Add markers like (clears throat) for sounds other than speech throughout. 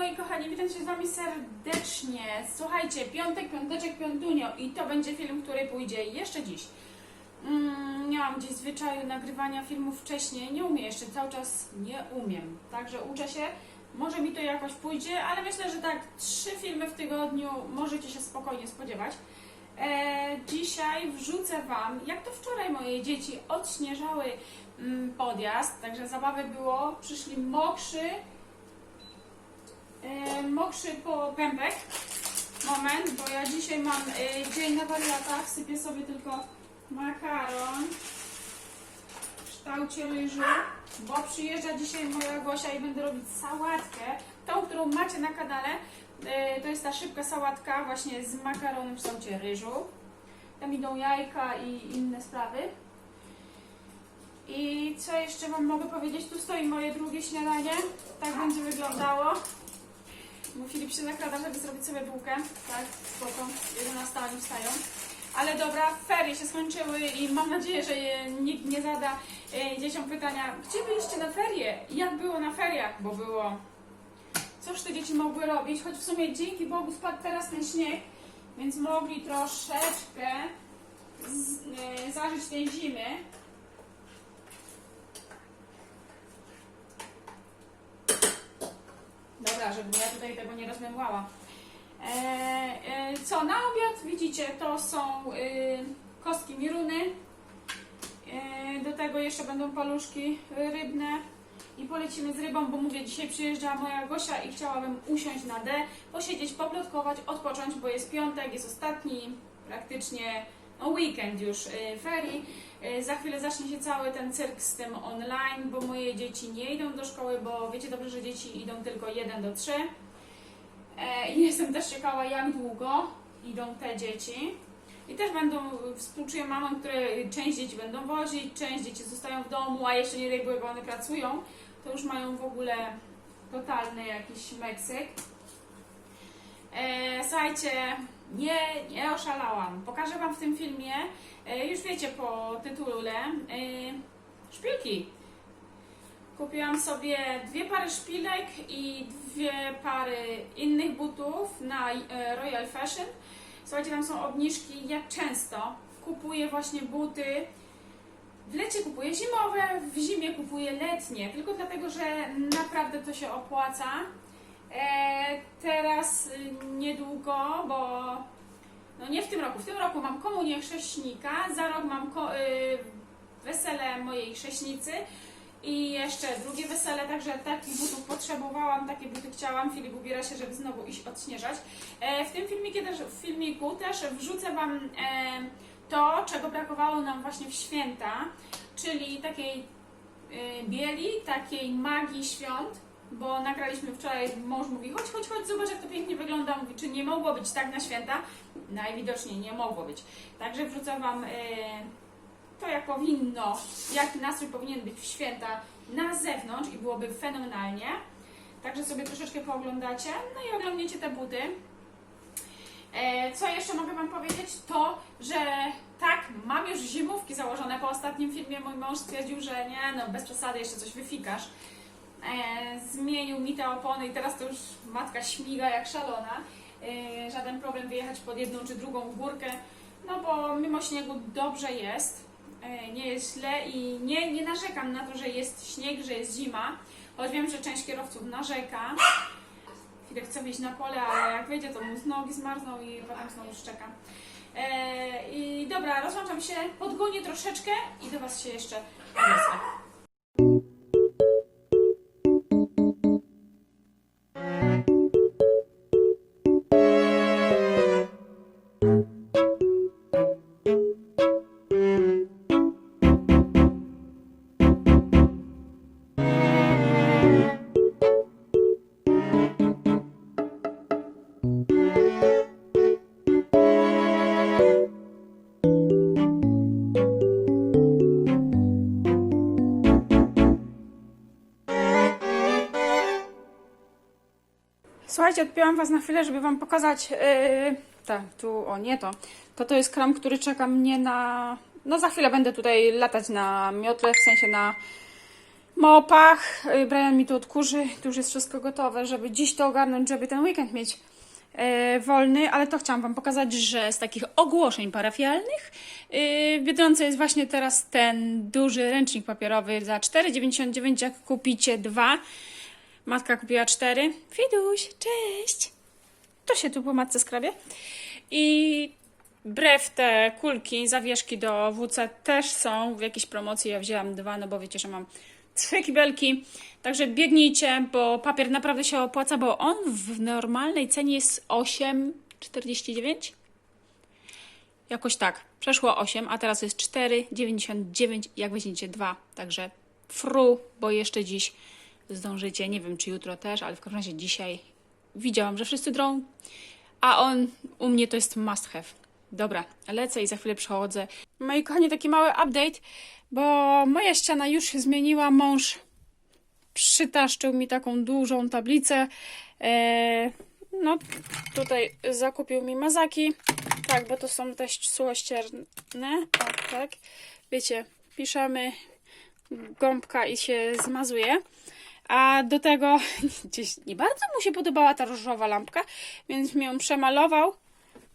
moi kochani, witam się z Wami serdecznie. Słuchajcie, piątek, piąteczek, piątunio i to będzie film, który pójdzie jeszcze dziś. Mm, nie mam dziś zwyczaju nagrywania filmów wcześniej, nie umiem jeszcze, cały czas nie umiem. Także uczę się, może mi to jakoś pójdzie, ale myślę, że tak trzy filmy w tygodniu możecie się spokojnie spodziewać. E, dzisiaj wrzucę Wam, jak to wczoraj moje dzieci odśnieżały mm, podjazd, także zabawy było, przyszli mokrzy, e, mokrzy po pępek. Moment, bo ja dzisiaj mam e, dzień na wariatach, sypię sobie tylko makaron w kształcie ryżu, bo przyjeżdża dzisiaj moja Gosia i będę robić sałatkę, tą, którą macie na kanale. E, To jest ta szybka sałatka właśnie z makaronem w kształcie ryżu. Tam idą jajka i inne sprawy. I co jeszcze Wam mogę powiedzieć? Tu stoi moje drugie śniadanie. Tak będzie wyglądało. Bo Filip się nakrada, żeby zrobić sobie bułkę. Tak, spoko. 11 oni wstają. Ale dobra, ferie się skończyły i mam nadzieję, że nikt nie zada e, dzieciom pytania, gdzie byliście na ferie? Jak było na feriach? Bo było Cóż te dzieci mogły robić? Choć w sumie dzięki Bogu spadł teraz ten śnieg, więc mogli troszeczkę z, e, zażyć tej zimy. Dobra, żebym ja tutaj tego nie rozmemłała. E, e, co na obiad widzicie, to są y, kostki miruny. E, do tego jeszcze będą paluszki rybne i polecimy z rybą, bo mówię, dzisiaj przyjeżdża moja Gosia i chciałabym usiąść na D, posiedzieć, poplotkować, odpocząć, bo jest piątek, jest ostatni praktycznie weekend już y, ferii. Y, za chwilę zacznie się cały ten cyrk z tym online, bo moje dzieci nie idą do szkoły, bo wiecie dobrze, że dzieci idą tylko 1 do 3. E, I (laughs) jestem też ciekawa, jak długo idą te dzieci. I też będą, współczuję mamom, które część dzieci będą wozić, część dzieci zostają w domu, a jeszcze nie daj bo one pracują, to już mają w ogóle totalny jakiś Meksyk. E, słuchajcie, nie, nie oszalałam. Pokażę Wam w tym filmie, e, już wiecie po tytule, e, szpilki. Kupiłam sobie dwie pary szpilek i dwie pary innych butów na e, Royal Fashion. Słuchajcie, tam są obniżki. Ja często kupuję właśnie buty. W lecie kupuję zimowe, w zimie kupuję letnie, tylko dlatego, że naprawdę to się opłaca. E, teraz y, niedługo, bo no nie w tym roku, w tym roku mam komunię chrześnika, za rok mam ko- y, wesele mojej chrześnicy i jeszcze drugie wesele, także takich butów potrzebowałam, takie buty chciałam. Filip ubiera się, żeby znowu iść odśnieżać. E, w tym filmiku też, w filmiku też wrzucę Wam e, to, czego brakowało nam właśnie w święta, czyli takiej bieli, takiej magii świąt, bo nagraliśmy wczoraj, mąż mówi, chodź, chodź, chodź, zobacz jak to pięknie wygląda, mówi, czy nie mogło być tak na święta? Najwidoczniej nie mogło być. Także wrzucę Wam e, to jak powinno, jaki nastrój powinien być w święta na zewnątrz i byłoby fenomenalnie. Także sobie troszeczkę pooglądacie, no i oglądniecie te buty. E, co jeszcze mogę Wam powiedzieć? To, że tak, mam już zimówki założone po ostatnim filmie. Mój mąż stwierdził, że nie, no bez przesady jeszcze coś wyfikasz. E, zmienił mi te opony i teraz to już matka śmiga jak szalona. E, żaden problem wyjechać pod jedną czy drugą górkę, no bo mimo śniegu dobrze jest, e, nie jest źle i nie, nie narzekam na to, że jest śnieg, że jest zima, choć wiem, że część kierowców narzeka. Chwilę chce wyjść na pole, ale jak wyjdzie, to mu z nogi zmarzną i potem znowu szczeka. I dobra, rozłączam się, podgonię troszeczkę i do Was się jeszcze odniosę. Słuchajcie, odpięłam Was na chwilę, żeby Wam pokazać. Yy, tak, tu, o nie to. To to jest kram, który czeka mnie na. No za chwilę będę tutaj latać na miotle, w sensie na mopach. Y, Brian mi tu odkurzy, tu już jest wszystko gotowe, żeby dziś to ogarnąć, żeby ten weekend mieć e, wolny, ale to chciałam Wam pokazać, że z takich ogłoszeń parafialnych yy, jest właśnie teraz ten duży ręcznik papierowy za 4,99 jak kupicie dwa. Matka kupiła cztery. Fiduś, cześć! To się tu po matce skrabie. I brew te kulki, zawieszki do WC też są w jakiejś promocji. Ja wzięłam dwa, no bo wiecie, że mam trzy kibelki. Także biegnijcie, bo papier naprawdę się opłaca, bo on w normalnej cenie jest 8,49. Jakoś tak. Przeszło 8, a teraz jest 4,99 jak weźmiecie dwa. Także fru, bo jeszcze dziś zdążycie. Nie wiem, czy jutro też, ale w każdym razie dzisiaj widziałam, że wszyscy drą. A on u mnie to jest must have. Dobra, lecę i za chwilę przechodzę. Moi kochani, taki mały update, bo moja ściana już się zmieniła. Mąż przytaszczył mi taką dużą tablicę. E, no, tutaj zakupił mi mazaki. Tak, bo to są też suchościerne. O, tak. Wiecie, piszemy gąbka i się zmazuje. A do tego (laughs) gdzieś nie bardzo mu się podobała ta różowa lampka, więc mi ją przemalował.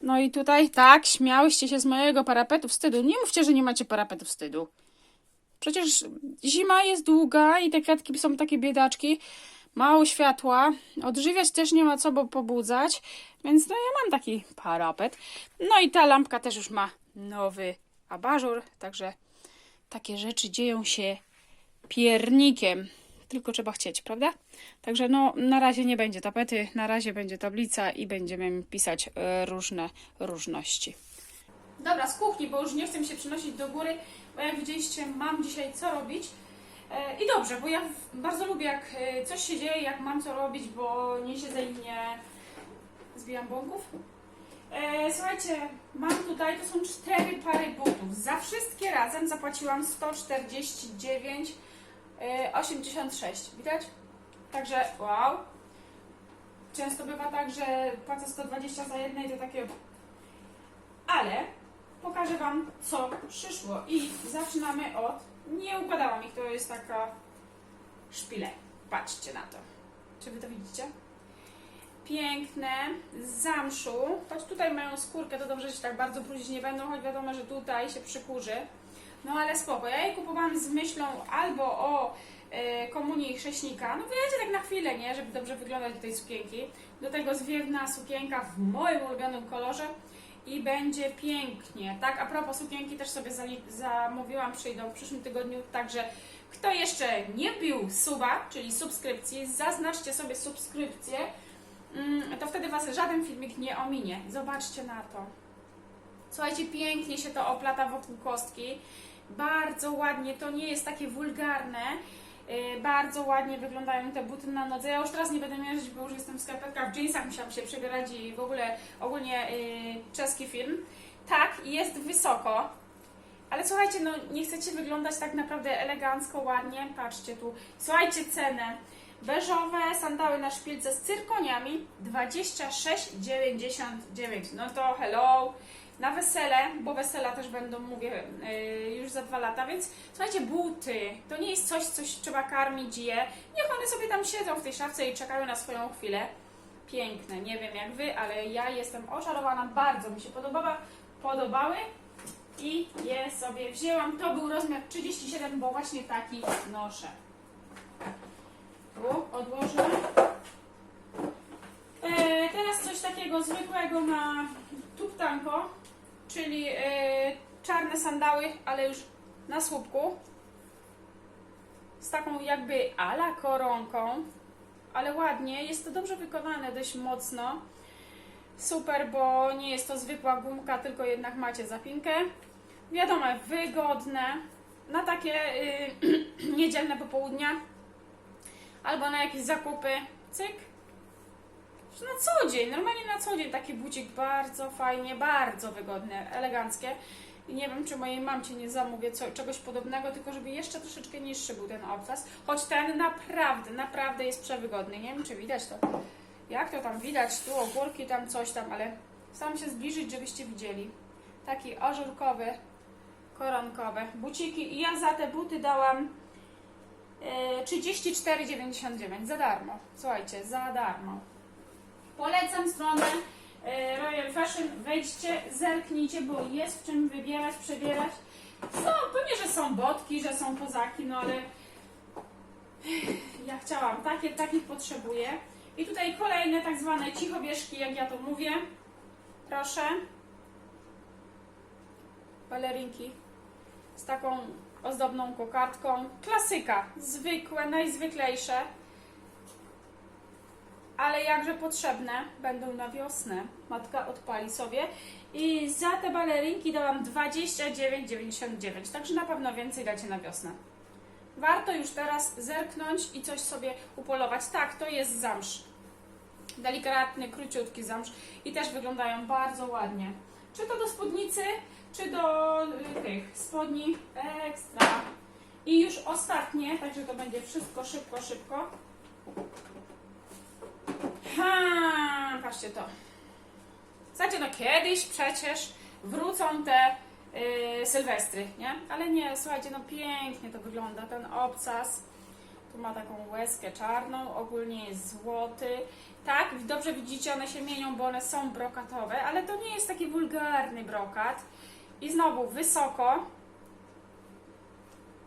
No i tutaj, tak, śmiałyście się z mojego parapetu wstydu. Nie mówcie, że nie macie parapetu wstydu. Przecież zima jest długa i te kwiatki są takie biedaczki. Mało światła. Odżywiać też nie ma co, bo pobudzać. Więc no ja mam taki parapet. No i ta lampka też już ma nowy abażur. Także takie rzeczy dzieją się piernikiem. Tylko trzeba chcieć, prawda? Także no, na razie nie będzie tapety, na razie będzie tablica i będziemy pisać e, różne różności. Dobra, z kuchni, bo już nie chcę się przynosić do góry, bo jak widzieliście, mam dzisiaj co robić. E, I dobrze, bo ja bardzo lubię, jak e, coś się dzieje, jak mam co robić, bo nie siedzę i nie zbijam bąków. Słuchajcie, mam tutaj, to są cztery pary butów. Za wszystkie razem zapłaciłam 149 e, 86. Widać? Także wow. Często bywa tak, że płacę 120 za jedne i to takie... Ale pokażę Wam, co przyszło. I zaczynamy od... Nie układałam ich, to jest taka szpile. Patrzcie na to. Czy Wy to widzicie? Piękne, z zamszu. Choć tutaj mają skórkę, to dobrze, że się tak bardzo brudzić nie będą, choć wiadomo, że tutaj się przykurzy. No ale spoko. Ja je kupowałam z myślą albo o e, komunii chrześnika. No wiecie, tak na chwilę, nie? Żeby dobrze wyglądać do tej sukienki. Do tego zwiewna sukienka w moim ulubionym kolorze i będzie pięknie. Tak, a propos sukienki też sobie zamówiłam, przyjdą w przyszłym tygodniu, także kto jeszcze nie wbił suba, czyli subskrypcji, zaznaczcie sobie subskrypcję, mm, to wtedy Was żaden filmik nie ominie. Zobaczcie na to. Słuchajcie, pięknie się to oplata wokół kostki. Bardzo ładnie, to nie jest takie wulgarne. Yy, bardzo ładnie wyglądają te buty na nodze. Ja już teraz nie będę mierzyć, bo już jestem w skarpetkach, w jeansach musiałam się przebierać i w ogóle ogólnie yy, czeski film. Tak, jest wysoko, ale słuchajcie, no nie chcecie wyglądać tak naprawdę elegancko, ładnie. Patrzcie tu. Słuchajcie cenę. Beżowe sandały na szpilce z cyrkoniami 26,99. No to hello. Na wesele, bo wesela też będą, mówię, yy, już za dwa lata, więc słuchajcie, buty to nie jest coś, coś trzeba karmić je. Niech one sobie tam siedzą w tej szafce i czekają na swoją chwilę. Piękne, nie wiem jak wy, ale ja jestem oczarowana, bardzo mi się podoba, podobały i je sobie wzięłam. To był rozmiar 37, bo właśnie taki noszę. Tu odłożę. E, teraz coś takiego zwykłego na tuptanko, czyli e, czarne sandały, ale już na słupku. Z taką jakby ala koronką, ale ładnie. Jest to dobrze wykonane, dość mocno. Super, bo nie jest to zwykła gumka, tylko jednak macie zapinkę. Wiadomo, wygodne. Na takie y, (clears throat) niedzielne popołudnia albo na jakieś zakupy. Cyk. Na co dzień, normalnie na co dzień taki bucik bardzo fajnie, bardzo wygodne, eleganckie. I nie wiem, czy mojej mamcie nie zamówię co, czegoś podobnego, tylko żeby jeszcze troszeczkę niższy był ten obcas. Choć ten naprawdę, naprawdę jest przewygodny. Nie wiem, czy widać to. Jak to tam widać? Tu ogórki, tam coś tam, ale sam się zbliżyć, żebyście widzieli. Taki ażurkowy, koronkowy. Buciki. I ja za te buty dałam e, 34,99 za darmo. Słuchajcie, za darmo. Polecam stronę e, Royal Fashion. Wejdźcie, zerknijcie, bo jest w czym wybierać, przebierać. Są, pewnie, że są botki, że są kozaki, no ale ja chciałam takie, takich potrzebuję. I tutaj kolejne tak zwane cichowieszki, jak ja to mówię. Proszę. Balerinki z taką ozdobną kokardką. Klasyka, zwykłe, najzwyklejsze. Ale jakże potrzebne będą na wiosnę. Matka odpali sobie. I za te balerinki dałam 29,99. Także na pewno więcej dacie na wiosnę. Warto już teraz zerknąć i coś sobie upolować. Tak, to jest zamsz. Delikatny, króciutki zamsz. I też wyglądają bardzo ładnie. Czy to do spódnicy, czy do y, tych spodni. Ekstra. I już ostatnie, także to będzie wszystko szybko, szybko. Ha, patrzcie to. Znaczy, no kiedyś przecież wrócą te y, sylwestry, nie? Ale nie, słuchajcie, no pięknie to wygląda, ten obcas. Tu ma taką łezkę czarną, ogólnie jest złoty. Tak, dobrze widzicie, one się mienią, bo one są brokatowe, ale to nie jest taki wulgarny brokat. I znowu wysoko.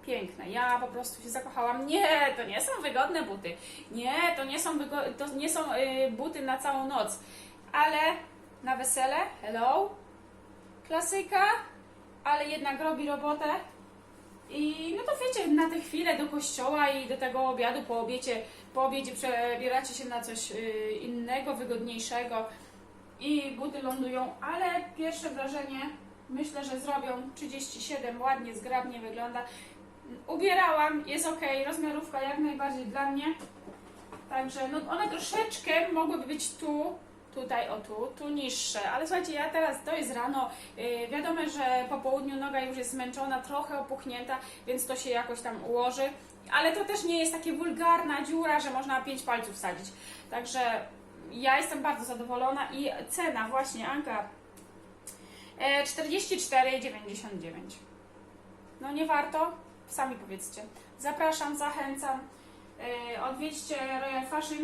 Piękne. Ja po prostu się zakochałam. Nie, to nie są wygodne buty. Nie, to nie są, to nie są y, buty na całą noc. Ale na wesele, hello, klasyka, ale jednak robi robotę. I no to wiecie, na tę chwilę do kościoła i do tego obiadu, po obiedzie, po obiedzie przebieracie się na coś y, innego, wygodniejszego i buty lądują, ale pierwsze wrażenie myślę, że zrobią 37, ładnie, zgrabnie wygląda. Ubierałam, jest ok, rozmiarówka jak najbardziej dla mnie. Także no, one troszeczkę mogłyby być tu, tutaj, o tu, tu niższe, ale słuchajcie, ja teraz, to jest rano, yy, wiadomo, że po południu noga już jest zmęczona, trochę opuchnięta, więc to się jakoś tam ułoży, ale to też nie jest takie wulgarna dziura, że można pięć palców wsadzić. Także ja jestem bardzo zadowolona i cena właśnie, Anka, e, 44,99. No nie warto? Sami powiedzcie. Zapraszam, zachęcam. E, Odwiedźcie Royal Fashion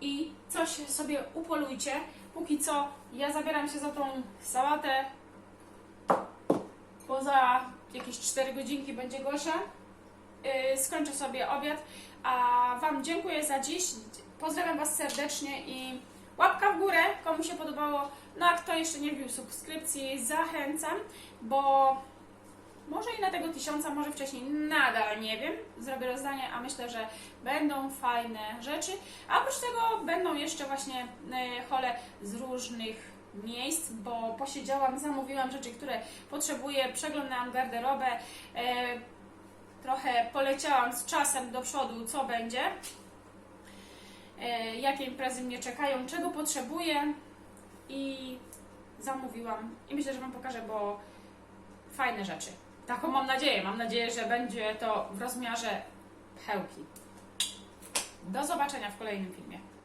i coś sobie upolujcie. Póki co ja zabieram się za tą sałatę. Poza jakieś 4 godzinki będzie Gosia. Yy, skończę sobie obiad. A Wam dziękuję za dziś. Pozdrawiam Was serdecznie i łapka w górę, komu się podobało. No a kto jeszcze nie wbił subskrypcji, zachęcam, bo może i na tego tysiąca, może wcześniej, nadal nie wiem. Zrobię rozdanie, a myślę, że będą fajne rzeczy. A oprócz tego będą jeszcze właśnie e, hole z różnych miejsc, bo posiedziałam, zamówiłam rzeczy, które potrzebuję, przeglądałam garderobę, e, trochę poleciałam z czasem do przodu, co będzie, e, jakie imprezy mnie czekają, czego potrzebuję i zamówiłam. I myślę, że Wam pokażę, bo fajne rzeczy. Taką mam nadzieję. Mam nadzieję, że będzie to w rozmiarze pełki. Do zobaczenia w kolejnym filmie.